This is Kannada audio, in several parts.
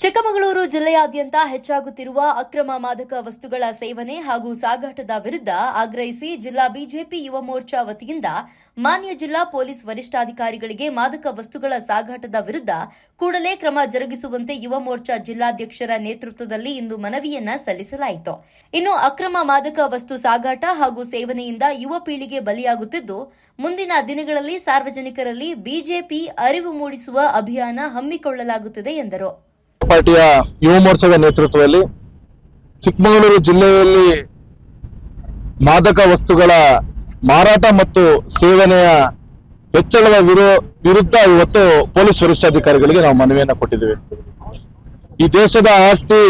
ಚಿಕ್ಕಮಗಳೂರು ಜಿಲ್ಲೆಯಾದ್ಯಂತ ಹೆಚ್ಚಾಗುತ್ತಿರುವ ಅಕ್ರಮ ಮಾದಕ ವಸ್ತುಗಳ ಸೇವನೆ ಹಾಗೂ ಸಾಗಾಟದ ವಿರುದ್ಧ ಆಗ್ರಹಿಸಿ ಜಿಲ್ಲಾ ಬಿಜೆಪಿ ಯುವ ಮೋರ್ಚಾ ವತಿಯಿಂದ ಮಾನ್ಯ ಜಿಲ್ಲಾ ಪೊಲೀಸ್ ವರಿಷ್ಠಾಧಿಕಾರಿಗಳಿಗೆ ಮಾದಕ ವಸ್ತುಗಳ ಸಾಗಾಟದ ವಿರುದ್ಧ ಕೂಡಲೇ ಕ್ರಮ ಜರುಗಿಸುವಂತೆ ಯುವ ಮೋರ್ಚಾ ಜಿಲ್ಲಾಧ್ಯಕ್ಷರ ನೇತೃತ್ವದಲ್ಲಿ ಇಂದು ಮನವಿಯನ್ನ ಸಲ್ಲಿಸಲಾಯಿತು. ಇನ್ನು ಅಕ್ರಮ ಮಾದಕ ವಸ್ತು ಸಾಗಾಟ ಹಾಗೂ ಸೇವನೆಯಿಂದ ಯುವ ಪೀಳಿಗೆ ಬಲಿಯಾಗುತ್ತಿದ್ದು, ಮುಂದಿನ ದಿನಗಳಲ್ಲಿ ಸಾರ್ವಜನಿಕರಲ್ಲಿ ಬಿಜೆಪಿ ಅರಿವು ಮೂಡಿಸುವ ಅಭಿಯಾನ ಹಮ್ಮಿಕೊಳ್ಳಲಾಗುತ್ತದೆ ಎಂದರು. ಪಾರ್ಟಿಯ ಯುವ ಮೋರ್ಚಾದ ನೇತೃತ್ವದಲ್ಲಿ ಚಿಕ್ಕಮಗಳೂರು ಜಿಲ್ಲೆಯಲ್ಲಿ ಮಾದಕ ವಸ್ತುಗಳ ಮಾರಾಟ ಮತ್ತು ಸೇವನೆಯ ಹೆಚ್ಚಳದ ವಿರೋ, ವಿರುದ್ಧ ಇವತ್ತು ಪೊಲೀಸ್ ವರಿಷ್ಠಾಧಿಕಾರಿಗಳಿಗೆ ನಾವು ಮನವಿಯನ್ನು ಕೊಟ್ಟಿದ್ದೇವೆ. ಈ ದೇಶದ ಆಸ್ತಿ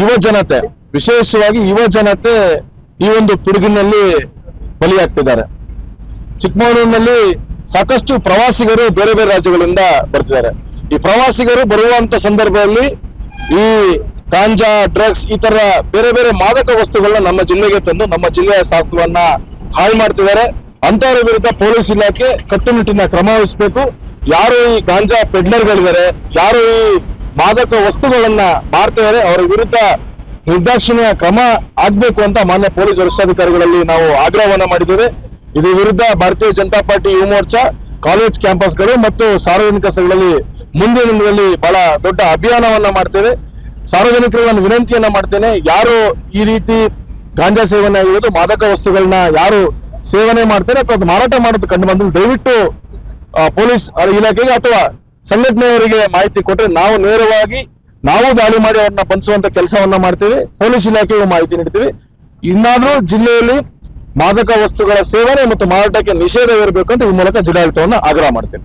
ಯುವ ಜನತೆ, ವಿಶೇಷವಾಗಿ ಯುವ ಜನತೆ ಈ ಒಂದು ಪಿಡುಗಿನಲ್ಲಿ ಬಲಿಯಾಗ್ತಿದ್ದಾರೆ. ಚಿಕ್ಕಮಗಳೂರಿನಲ್ಲಿ ಸಾಕಷ್ಟು ಪ್ರವಾಸಿಗರು ಬೇರೆ ಬೇರೆ ರಾಜ್ಯಗಳಿಂದ ಬರ್ತಿದ್ದಾರೆ. ಈ ಪ್ರವಾಸಿಗರು ಬರುವಂತ ಸಂದರ್ಭದಲ್ಲಿ ಈ ಗಾಂಜಾ, ಡ್ರಗ್ಸ್ ಈ ತರ ಬೇರೆ ಬೇರೆ ಮಾದಕ ವಸ್ತುಗಳನ್ನ ನಮ್ಮ ಜಿಲ್ಲೆಗೆ ತಂದು ನಮ್ಮ ಜಿಲ್ಲೆಯ ಶಾಸ್ತ್ರವನ್ನ ಹಾಳು ಮಾಡ್ತಿದ್ದಾರೆ. ಅಂತವರ ವಿರುದ್ಧ ಪೊಲೀಸ್ ಇಲಾಖೆ ಕಟ್ಟುನಿಟ್ಟಿನ ಕ್ರಮ ವಹಿಸಬೇಕು. ಯಾರು ಈ ಗಾಂಜಾ ಪೆಡ್ಲರ್ಗಳಿದ್ದಾರೆ, ಯಾರು ಈ ಮಾದಕ ವಸ್ತುಗಳನ್ನ ಮಾರ್ತಿದ್ದಾರೆ, ಅವರ ವಿರುದ್ಧ ನಿರ್ದಾಕ್ಷಿಣ್ಯ ಕ್ರಮ ಆಗ್ಬೇಕು ಅಂತ ಮಾನ್ಯ ಪೊಲೀಸ್ ವರಿಷ್ಠಾಧಿಕಾರಿಗಳಲ್ಲಿ ನಾವು ಆಗ್ರಹವನ್ನ ಮಾಡಿದ್ದೇವೆ. ಇದರ ವಿರುದ್ಧ ಭಾರತೀಯ ಜನತಾ ಪಾರ್ಟಿ ಯುವ ಮೋರ್ಚಾ, ಕಾಲೇಜ್ ಕ್ಯಾಂಪಸ್ಗಳು ಮತ್ತು ಸಾರ್ವಜನಿಕ ಸ್ಥಳಗಳಲ್ಲಿ ಮುಂದಿನ ದಿನದಲ್ಲಿ ಬಹಳ ದೊಡ್ಡ ಅಭಿಯಾನವನ್ನ ಮಾಡ್ತೇವೆ. ಸಾರ್ವಜನಿಕರಿಗೆ ನಾನು ವಿನಂತಿಯನ್ನ ಮಾಡ್ತೇನೆ. ಯಾರು ಈ ರೀತಿ ಗಾಂಜಾ ಸೇವನೆ ಆಗಿರೋದು ಮಾದಕ ವಸ್ತುಗಳನ್ನ ಯಾರು ಸೇವನೆ ಮಾಡ್ತಾರೆ ಅಥವಾ ಅದು ಮಾರಾಟ ಮಾಡೋದು ಕಂಡು ಬಂದ್ರೆ ದಯವಿಟ್ಟು ಪೊಲೀಸ್ ಇಲಾಖೆಗೆ ಅಥವಾ ಸಂಘಟನೆಯವರಿಗೆ ಮಾಹಿತಿ ಕೊಟ್ಟರೆ ನಾವು ನೇರವಾಗಿ ನಾವು ದಾಳಿ ಮಾಡಿ ಅವ್ರನ್ನ ಬಂಧಿಸುವಂತ ಕೆಲಸವನ್ನ ಮಾಡ್ತೇವೆ. ಪೊಲೀಸ್ ಇಲಾಖೆಗೂ ಮಾಹಿತಿ ನೀಡ್ತೀವಿ. ಇನ್ನಾದ್ರೂ ಜಿಲ್ಲೆಯಲ್ಲಿ ಮಾದಕ ವಸ್ತುಗಳ ಸೇವನೆ ಮತ್ತು ಮಾರಾಟಕ್ಕೆ ನಿಷೇಧ ಇರಬೇಕು ಅಂತ ಈ ಮೂಲಕ ಜಿಲ್ಲಾಡಳಿತವನ್ನು ಆಗ್ರಹ ಮಾಡ್ತೇನೆ.